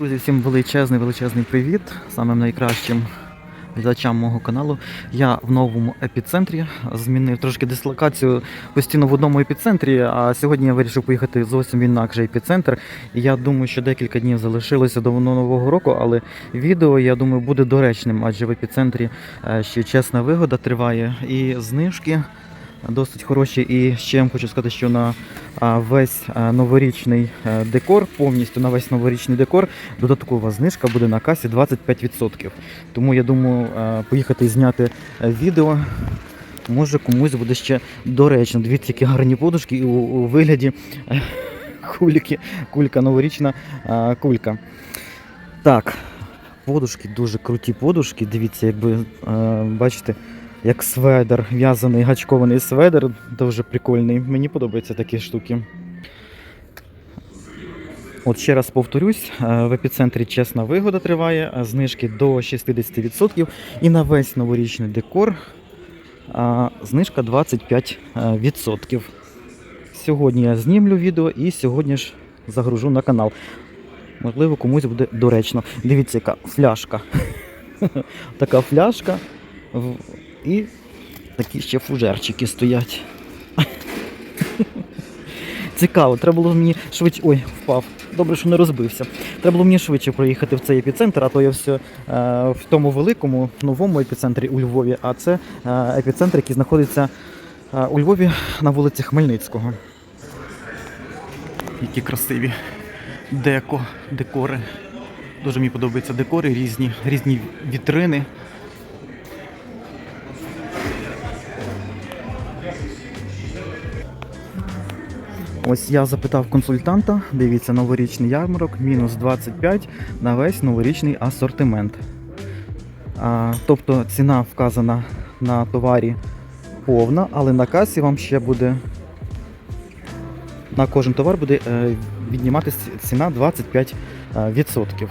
Друзі, всім величезний, величезний привіт самим найкращим глядачам мого каналу. Я в новому епіцентрі змінив трошки дислокацію постійно в одному епіцентрі, а сьогодні я вирішив поїхати зовсім в інакший епіцентр. Я думаю, що декілька днів залишилося до нового року, але відео, я думаю, буде доречним, адже в епіцентрі е, ще чесна вигода триває і знижки. Досить хороші, і ще я вам хочу сказати, що на весь новорічний е, декор, повністю на весь новорічний декор, додаткова знижка буде на касі 25%. Тому я думаю, е, поїхати і зняти е, відео. Може комусь буде ще доречно. Дивіться, які гарні подушки і у, у вигляді кульки, кулька, новорічна е, кулька. Так, подушки, дуже круті подушки. Дивіться, якби е, бачите, як сведер, в'язаний гачкований сведер, дуже прикольний. Мені подобаються такі штуки. От ще раз повторюсь, е, в епіцентрі чесна вигода триває, а знижки до 60%. І на весь новорічний декор знижка 25%. Сьогодні я знімлю відео і сьогодні ж загружу на канал. Можливо, комусь буде доречно. Дивіться, яка фляжка. така фляжка. І такі ще фужерчики стоять. Цікаво, треба було мені швидше. Ой, впав. Добре, що не розбився. Треба було мені швидше проїхати в цей епіцентр, а то я все е, в тому великому новому епіцентрі у Львові, а це е, епіцентр, який знаходиться е, у Львові на вулиці Хмельницького. Які красиві деко, декори. Дуже мені подобаються декори, різні, різні вітрини. Ось я запитав консультанта, дивіться, новорічний ярмарок, мінус 25 на весь новорічний асортимент. А, тобто ціна вказана на товарі повна, але на касі вам ще буде на кожен товар буде е, відніматися ціна 25%. е.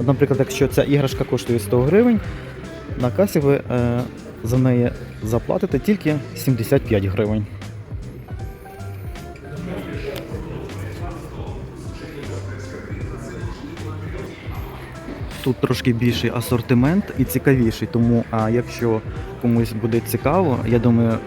От, наприклад, якщо ця іграшка коштує 100 гривень, на касі ви е, за неї заплатите тільки 75 гривень. Тут трошки більший асортимент і цікавіший, тому а якщо комусь буде цікаво, я думаю,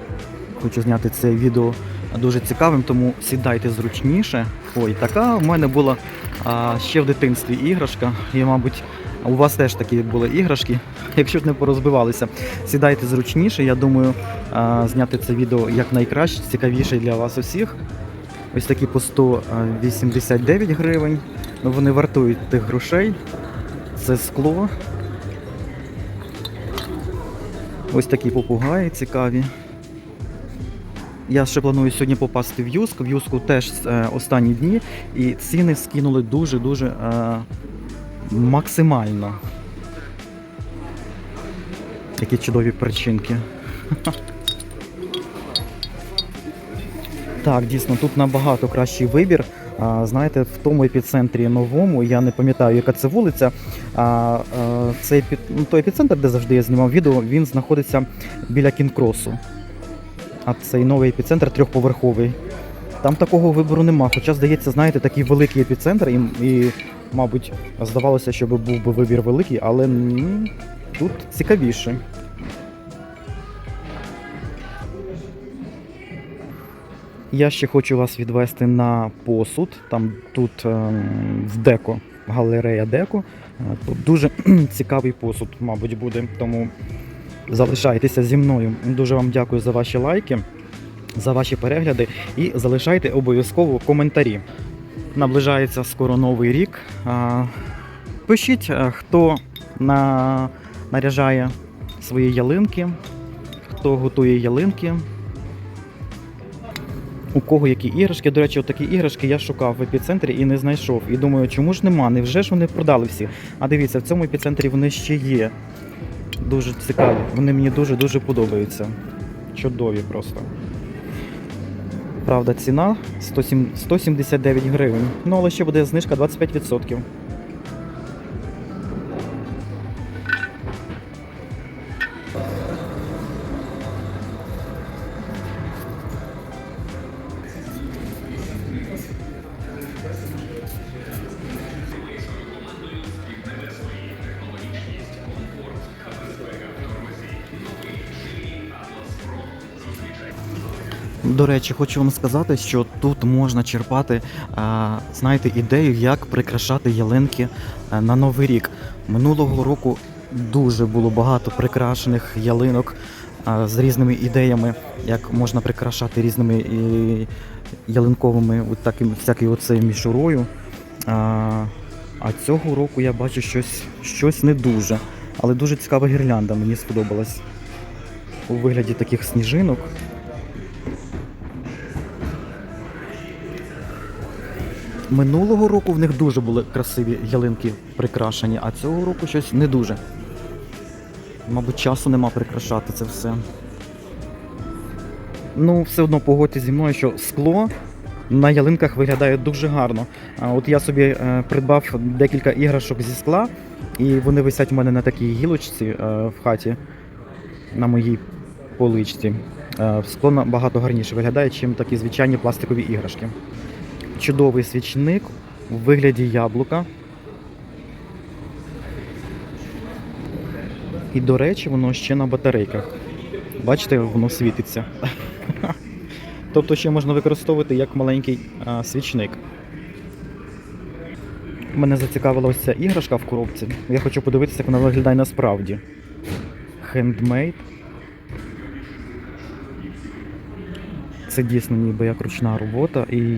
хочу зняти це відео дуже цікавим, тому сідайте зручніше. Ой, така в мене була а, ще в дитинстві іграшка. І, мабуть, у вас теж такі були іграшки, якщо ж не порозбивалися. Сідайте зручніше. Я думаю, а, зняти це відео якнайкраще, цікавіше для вас усіх. Ось такі по 189 гривень. Ну, Вони вартують тих грошей. Це скло. Ось такі попугаї цікаві. Я ще планую сьогодні попасти в Юск. В Юску теж е, останні дні, і ціни скинули дуже-дуже е, максимально. Які чудові причинки. Так, дійсно, тут набагато кращий вибір. Знаєте, в тому епіцентрі новому, я не пам'ятаю, яка це вулиця. А, цей ну, той епіцентр, де завжди я знімав відео, він знаходиться біля кінкросу. А цей новий епіцентр трьохповерховий. Там такого вибору нема. Хоча, здається, знаєте, такий великий епіцентр, і, і мабуть, здавалося, що був би вибір великий, але м, тут цікавіше. Я ще хочу вас відвести на посуд. Там тут ем, в деко, галерея деко. Е, Тут дуже цікавий посуд, мабуть, буде. Тому залишайтеся зі мною. Дуже вам дякую за ваші лайки, за ваші перегляди і залишайте обов'язково коментарі. Наближається скоро новий рік. Пишіть, е, хто на... наряжає свої ялинки, хто готує ялинки. У кого які іграшки. До речі, такі іграшки я шукав в епіцентрі і не знайшов. І думаю, чому ж нема? Невже ж вони продали всі? А дивіться, в цьому епіцентрі вони ще є. Дуже цікаві. Вони мені дуже-дуже подобаються. Чудові просто. Правда, ціна 107 179 гривень. Ну, але ще буде знижка 25%. До речі, хочу вам сказати, що тут можна черпати, знаєте, ідею, як прикрашати ялинки на Новий рік. Минулого року дуже було багато прикрашених ялинок а, з різними ідеями, як можна прикрашати різними ялинковими, от таким всякою оцею мішурою. А цього року я бачу щось, щось не дуже. Але дуже цікава гірлянда, мені сподобалась. У вигляді таких сніжинок. Минулого року в них дуже були красиві ялинки прикрашені, а цього року щось не дуже. Мабуть, часу нема прикрашати це все. Ну, все одно погодьте зі мною, що скло на ялинках виглядає дуже гарно. От я собі е, придбав декілька іграшок зі скла, і вони висять у мене на такій гілочці е, в хаті, на моїй поличці. Е, скло набагато гарніше виглядає, ніж такі звичайні пластикові іграшки. Чудовий свічник у вигляді яблука. І, до речі, воно ще на батарейках. Бачите, воно світиться. Тобто ще можна використовувати як маленький а, свічник. Мене зацікавила ось ця іграшка в коробці. Я хочу подивитися, як вона виглядає насправді. Хендмейд. Це дійсно ніби як ручна робота і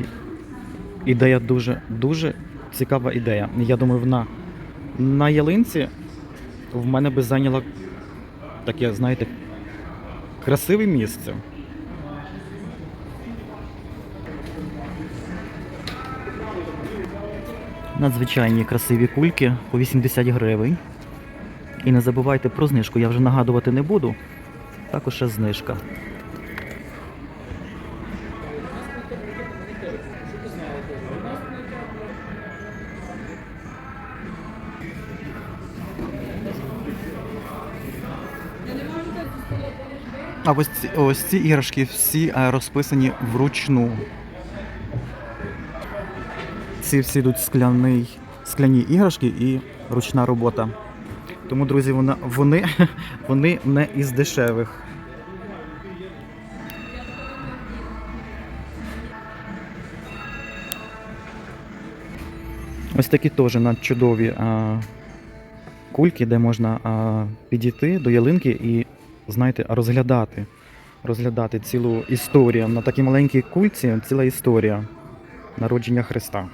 ідея дуже, дуже цікава ідея. Я думаю, вона на ялинці в мене би зайняла таке, знаєте, красиве місце. Надзвичайні красиві кульки по 80 гривень. І не забувайте про знижку, я вже нагадувати не буду. Також ще знижка. А ось ці, ось ці іграшки всі е, розписані вручну. Ці всі йдуть скляний, скляні іграшки і ручна робота. Тому, друзі, вона, вони, вони не із дешевих. Ось такі теж надчудові а, кульки, де можна а, підійти до ялинки і, знаєте, розглядати. Розглядати цілу історію. На такій маленькій кульці ціла історія народження Христа.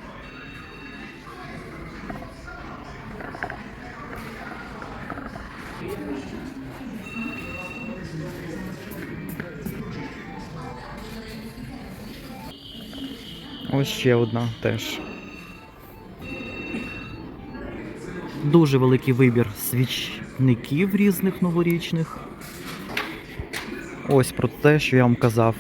Ось ще одна теж. Дуже великий вибір свічників різних новорічних. Ось про те, що я вам казав.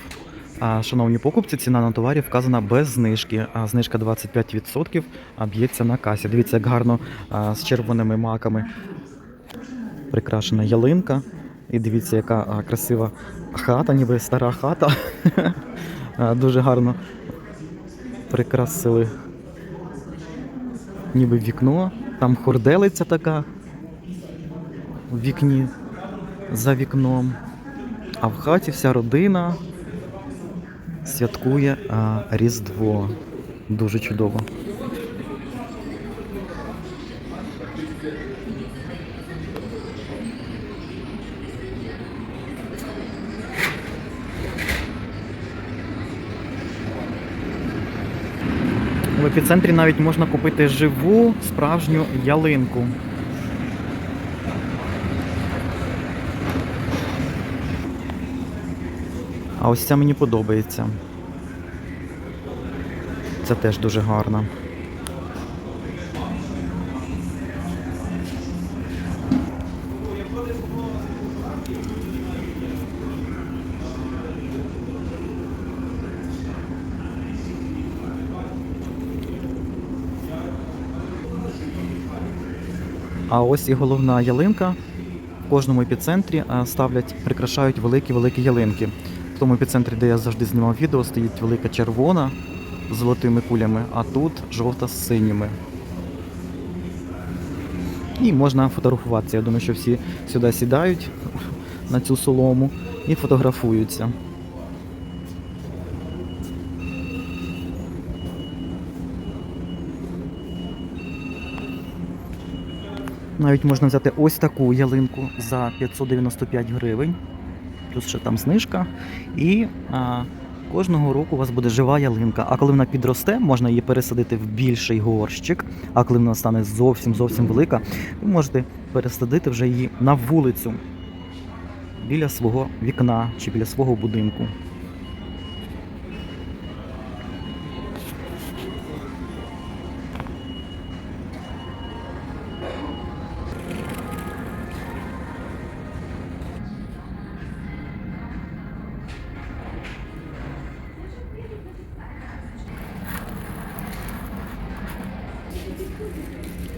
Шановні покупці, ціна на товарі вказана без знижки, а знижка 25% а б'ється на касі. Дивіться, як гарно з червоними маками прикрашена ялинка. І дивіться, яка красива хата, ніби стара хата. Дуже гарно прикрасили ніби вікно. Там хорделиця така в вікні за вікном. А в хаті вся родина святкує а, Різдво. Дуже чудово. В епіцентрі навіть можна купити живу справжню ялинку. А ось ця мені подобається. Це теж дуже гарно. А ось і головна ялинка. В кожному епіцентрі а, ставлять, прикрашають великі-великі ялинки тому епіцентрі, де я завжди знімав відео, стоїть велика червона з золотими кулями, а тут жовта з синіми. І можна фотографуватися. Я думаю, що всі сюди сідають на цю солому і фотографуються. Навіть можна взяти ось таку ялинку за 595 гривень. Плюс ще там знижка. І а, кожного року у вас буде жива ялинка. А коли вона підросте, можна її пересадити в більший горщик. А коли вона стане зовсім зовсім велика, ви можете пересадити вже її на вулицю біля свого вікна чи біля свого будинку.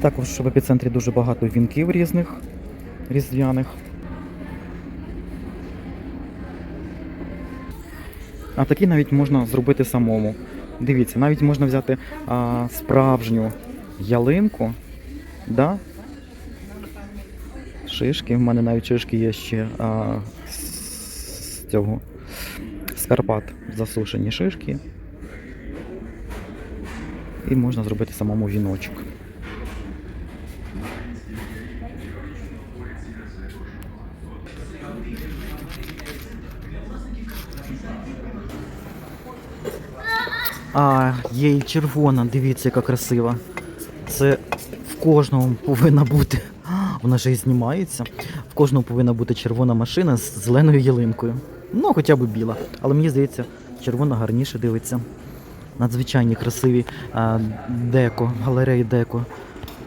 Також в епіцентрі дуже багато вінків різних, різдвяних. А такі навіть можна зробити самому. Дивіться, навіть можна взяти а, справжню ялинку. Да? Шишки. В мене навіть шишки є ще а, з цього з Карпат засушені шишки. І можна зробити самому віночок. А, є і червона, дивіться, яка красива. Це в кожному повинна бути. Вона ще й знімається. В кожному повинна бути червона машина з зеленою ялинкою. Ну, хоча б біла. Але мені здається, червона гарніше дивиться. Надзвичайні красиві а, деко, галереї деко.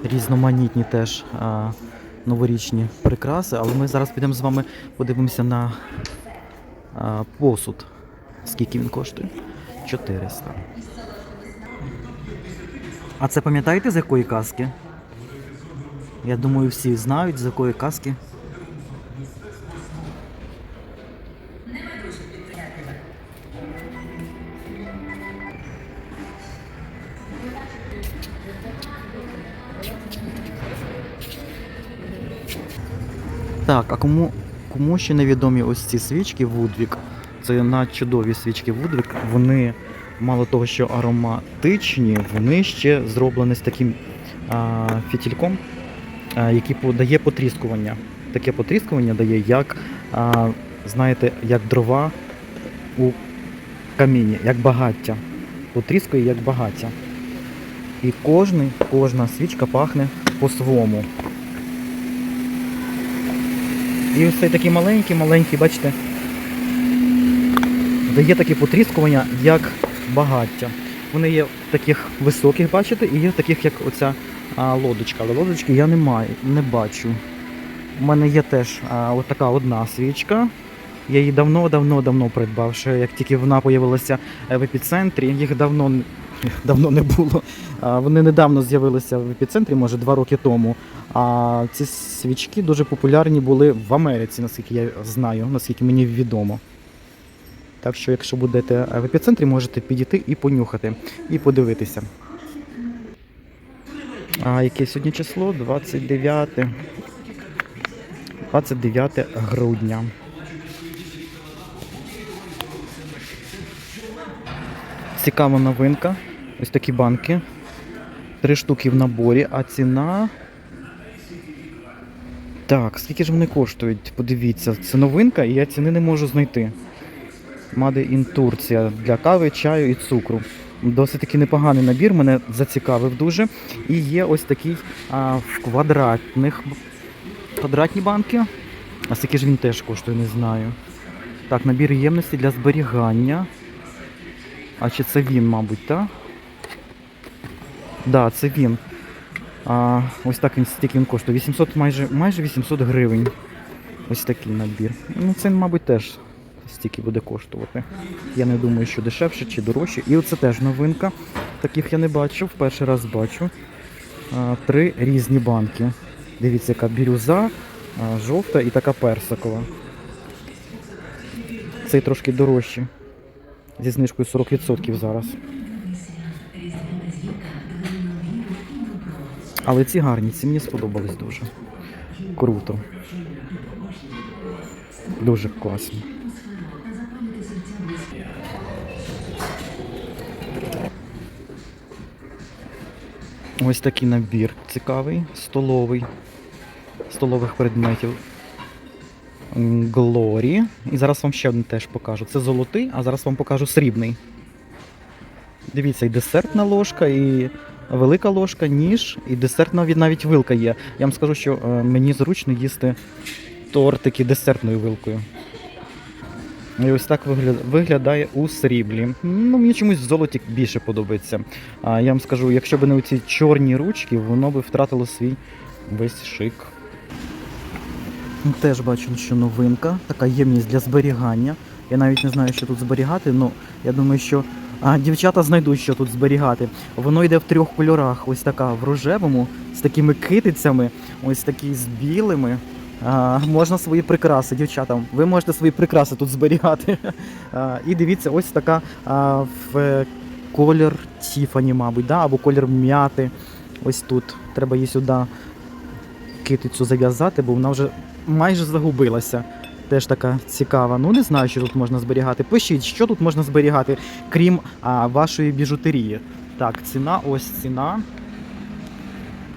Різноманітні теж а, новорічні прикраси. Але ми зараз підемо з вами подивимося на а, посуд. Скільки він коштує? 400. А це пам'ятаєте з якої казки? Я думаю, всі знають, з якої казки. Кому, кому ще невідомі ось ці свічки Вудвік? Це на чудові свічки Вудвік. Вони мало того, що ароматичні, вони ще зроблені з таким а, фітільком, а, який подає потріскування. Таке потріскування дає, як, а, знаєте, як дрова у каміні, як багаття. Потріскує як багаття. І кожний, кожна свічка пахне по-своєму. І ось цей такий маленький, маленький, бачите, дає таке потріскування, як багаття. Вони є таких високих, бачите, і є таких, як оця а, лодочка. Але лодочки я не маю, не бачу. У мене є теж а, от така одна свічка. Я її давно-давно-давно придбав. Ще як тільки вона з'явилася в епіцентрі, їх давно, давно не було. Вони недавно з'явилися в епіцентрі, може два роки тому. А ці свічки дуже популярні були в Америці, наскільки я знаю, наскільки мені відомо. Так що, якщо будете в епіцентрі, можете підійти і понюхати, і подивитися. А яке сьогодні число? 29. 29 грудня. Цікава новинка. Ось такі банки. Три штуки в наборі, а ціна. Так, скільки ж вони коштують? Подивіться, це новинка і я ціни не можу знайти. Made in Турція для кави, чаю і цукру. Досить таки непоганий набір, мене зацікавив дуже. І є ось такий а, в квадратних квадратні банки. А скільки ж він теж коштує, не знаю. Так, набір ємності для зберігання. А чи це він, мабуть, так? Да, це він. А, ось так він стільки він коштує. 800, майже, майже 800 гривень. Ось такий набір. Ну, це, мабуть, теж стільки буде коштувати. Я не думаю, що дешевше чи дорожче. І оце теж новинка. Таких я не бачив, перший раз бачу. А, три різні банки. Дивіться, яка бірюза, жовта і така персикова. Цей трошки дорожчий. Зі знижкою 40% зараз. Але ці гарні, ці мені сподобались дуже. Круто. Дуже класно. Ось такий набір цікавий, столовий. столових предметів. Глорі. І зараз вам ще один теж покажу. Це золотий, а зараз вам покажу срібний. Дивіться, і десертна ложка, і велика ложка, ніж, і десертна навіть вилка є. Я вам скажу, що е, мені зручно їсти тортики десертною вилкою. І ось так виглядає у сріблі. Ну, мені чомусь в золоті більше подобається. А я вам скажу, якщо б не оці чорні ручки, воно би втратило свій весь шик. Теж бачу, що новинка, така ємність для зберігання. Я навіть не знаю, що тут зберігати, але я думаю, що а, дівчата знайдуть, що тут зберігати. Воно йде в трьох кольорах. Ось така в рожевому, з такими китицями, ось такі з білими. А, можна свої прикраси, дівчатам. Ви можете свої прикраси тут зберігати. А, і дивіться, ось така а, в колір Тіфані, мабуть, да? або колір м'яти. Ось тут. Треба її сюди китицю зав'язати, бо вона вже майже загубилася. Теж така цікава. Ну не знаю, що тут можна зберігати. Пишіть, що тут можна зберігати, крім а, вашої біжутерії. Так, ціна, ось ціна.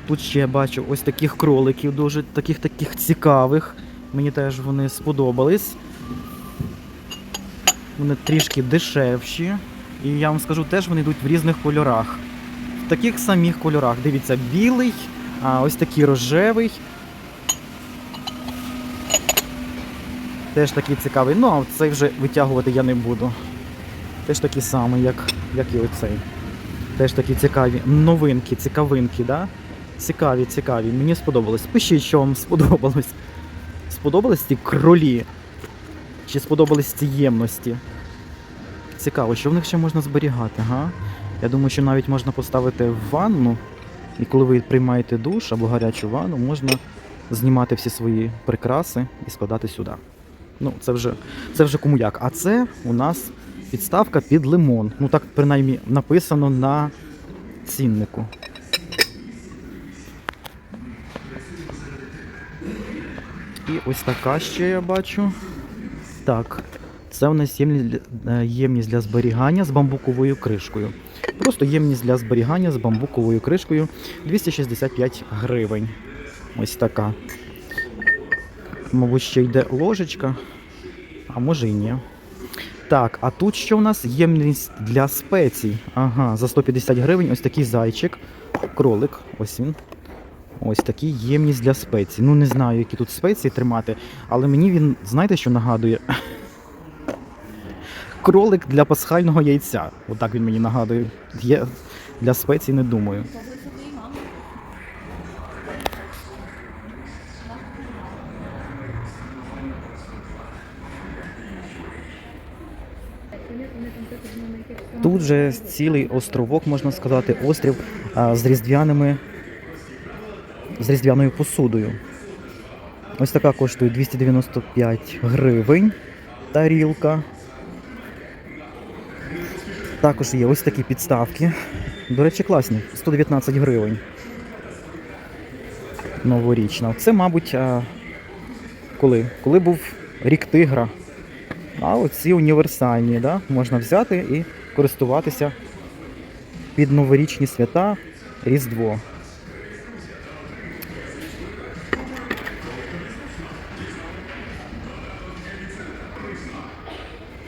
Тут ще бачу ось таких кроликів, дуже таких таких цікавих. Мені теж вони сподобались. Вони трішки дешевші. І я вам скажу, теж вони йдуть в різних кольорах. В таких самих кольорах. Дивіться, білий, а ось такий рожевий. Теж такий цікавий. Ну, а цей вже витягувати я не буду. Теж такий самий, як, як і оцей. Теж такі цікаві новинки, цікавинки, да? Цікаві, цікаві. Мені сподобалось. Пишіть, що вам сподобалось. Сподобались ці кролі? Чи сподобались ці ємності? Цікаво, що в них ще можна зберігати, га? Я думаю, що навіть можна поставити в ванну, і коли ви приймаєте душ або гарячу ванну, можна знімати всі свої прикраси і складати сюди. Ну, це вже, це вже кому як. А це у нас підставка під лимон. Ну так принаймні написано на ціннику. І ось така ще я бачу. Так, це у нас ємність для, е, зберігання з бамбуковою кришкою. Просто ємність для зберігання з бамбуковою кришкою 265 гривень. Ось така. Мабуть, ще йде ложечка, а може і ні. Так, а тут що у нас ємність для спецій. Ага, за 150 гривень ось такий зайчик, кролик, ось він. Ось такий ємність для спецій. Ну не знаю, які тут спеції тримати, але мені він, знаєте, що нагадує? Кролик для пасхального яйця. Отак він мені нагадує. Є для спецій, не думаю. Тут же цілий островок, можна сказати, острів з різдвяними з різдвяною посудою. Ось така коштує 295 гривень тарілка. Також є ось такі підставки. До речі, класні, 119 гривень. Новорічна. Це, мабуть, коли? Коли був рік тигра. А оці універсальні, да? можна взяти і користуватися під новорічні свята Різдво.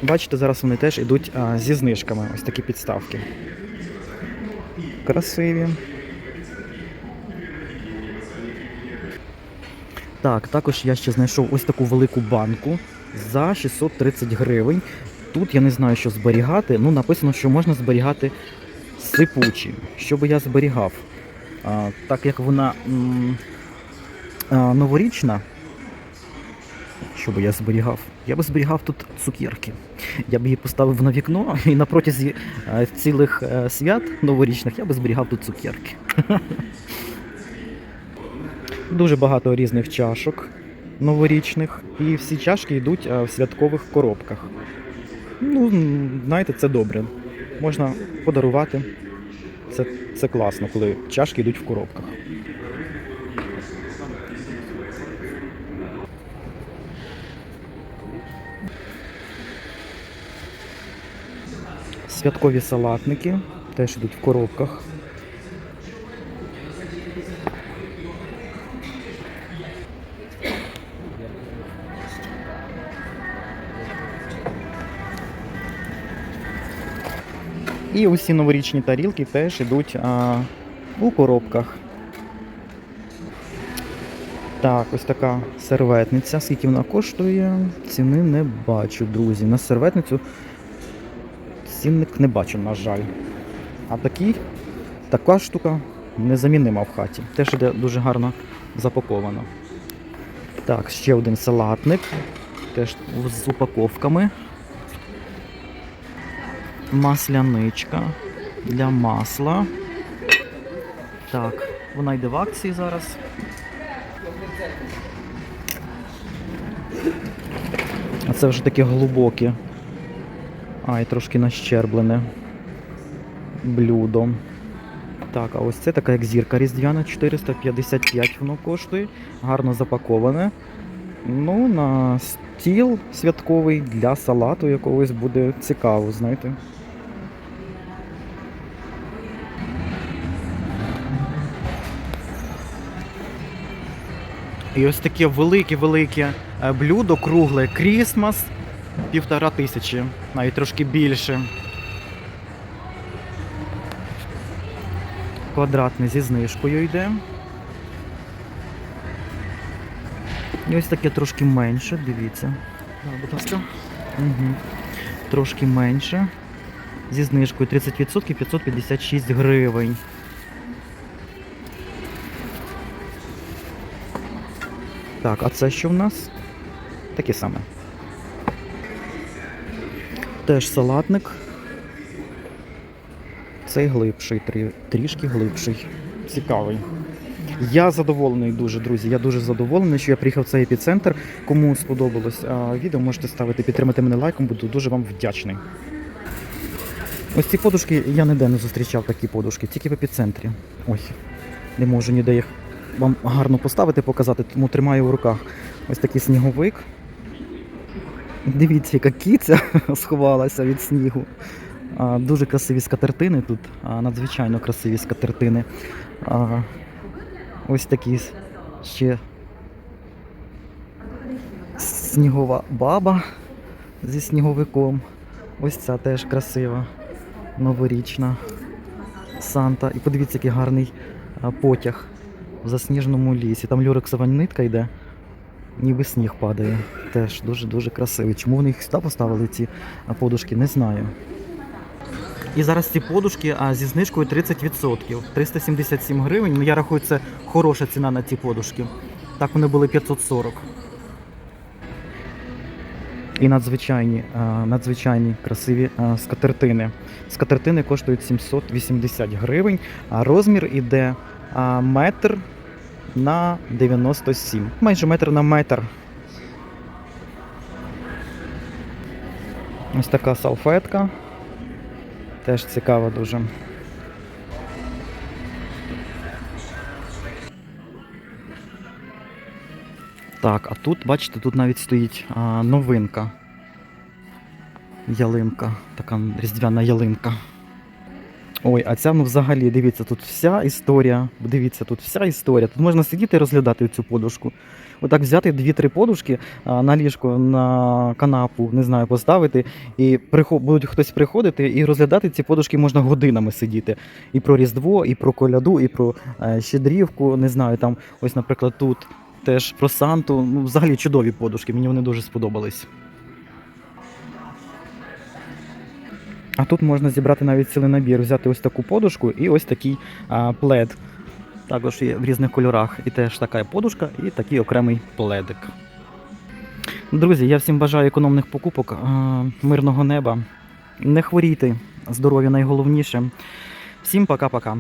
Бачите, зараз вони теж йдуть зі знижками. Ось такі підставки. Красиві. Так, також я ще знайшов ось таку велику банку за 630 гривень. Тут я не знаю, що зберігати. Ну, написано, що можна зберігати сипучі. Що би я зберігав? А, так як вона м, а, новорічна, що би я зберігав? Я би зберігав тут цукерки. Я б її поставив на вікно і на протязі е, цілих е, свят новорічних я би зберігав тут цукерки. Дуже багато різних чашок новорічних, і всі чашки йдуть е, в святкових коробках. Ну, знаєте, це добре. Можна подарувати. Це, це класно, коли чашки йдуть в коробках. Святкові салатники теж йдуть в коробках. І усі новорічні тарілки теж йдуть а, у коробках. Так, ось така серветниця. Скільки вона коштує? Ціни не бачу, друзі. На серветницю цінник не бачу, на жаль. А такі, така штука незамінима в хаті. Теж іде дуже гарно запаковано. Так, ще один салатник. Теж з упаковками. Масляничка для масла. Так, вона йде в акції зараз. А це вже таке глибоке. А, і трошки нащерблене блюдо. Так, а ось це така як зірка різдвяна, 455 воно коштує. Гарно запаковане. Ну, на стіл святковий для салату якогось буде цікаво, знаєте. І ось таке велике-велике е, блюдо, кругле Крісмас, півтора тисячі, навіть трошки більше. Квадратне зі знижкою йде. І ось таке трошки менше, дивіться. Будь ласка. Угу. Трошки менше. Зі знижкою 30% 556 гривень. Так, а це що в нас? Таке саме. Теж салатник. Цей глибший, трі- трішки глибший. Цікавий. Я задоволений дуже, друзі. Я дуже задоволений, що я приїхав в цей епіцентр. Кому сподобалось а, відео, можете ставити, підтримати мене лайком, буду дуже вам вдячний. Ось ці подушки я ніде не зустрічав такі подушки, тільки в епіцентрі. Ой, не можу ніде їх вам гарно поставити, показати, тому тримаю в руках. Ось такий сніговик. Дивіться, яка кіця сховалася від снігу. Дуже красиві скатертини тут, надзвичайно красиві скатертини. Ось такі ще снігова баба зі сніговиком. Ось ця теж красива, новорічна Санта. І подивіться, який гарний потяг в засніженому лісі. Там люрексова нитка йде, ніби сніг падає. Теж дуже-дуже красивий. Чому вони їх сюди поставили, ці подушки, не знаю. І зараз ці подушки а, зі знижкою 30%. 377 гривень. Ну, я рахую, це хороша ціна на ці подушки. Так вони були 540. І надзвичайні, надзвичайні красиві скатертини. Скатертини коштують 780 гривень, а розмір іде метр на 97. Майже метр на метр. Ось така салфетка. Теж цікаво дуже. Так, а тут, бачите, тут навіть стоїть а, новинка. Ялинка, така різдвяна ялинка. Ой, а ця ну взагалі, дивіться, тут вся історія. Дивіться, тут вся історія. Тут можна сидіти і розглядати цю подушку. Отак взяти дві-три подушки на ліжко, на канапу, не знаю, поставити, і прихо... будуть хтось приходити і розглядати ці подушки можна годинами сидіти. І про Різдво, і про коляду, і про е, щедрівку. Не знаю, там, ось, наприклад, тут теж про Санту. Ну, взагалі чудові подушки, мені вони дуже сподобались. А тут можна зібрати навіть цілий набір, взяти ось таку подушку і ось такий а, плед. Також є в різних кольорах. І теж така подушка, і такий окремий пледик. Друзі, я всім бажаю економних покупок, а, мирного неба. Не хворійте, здоров'я найголовніше. Всім пока-пока.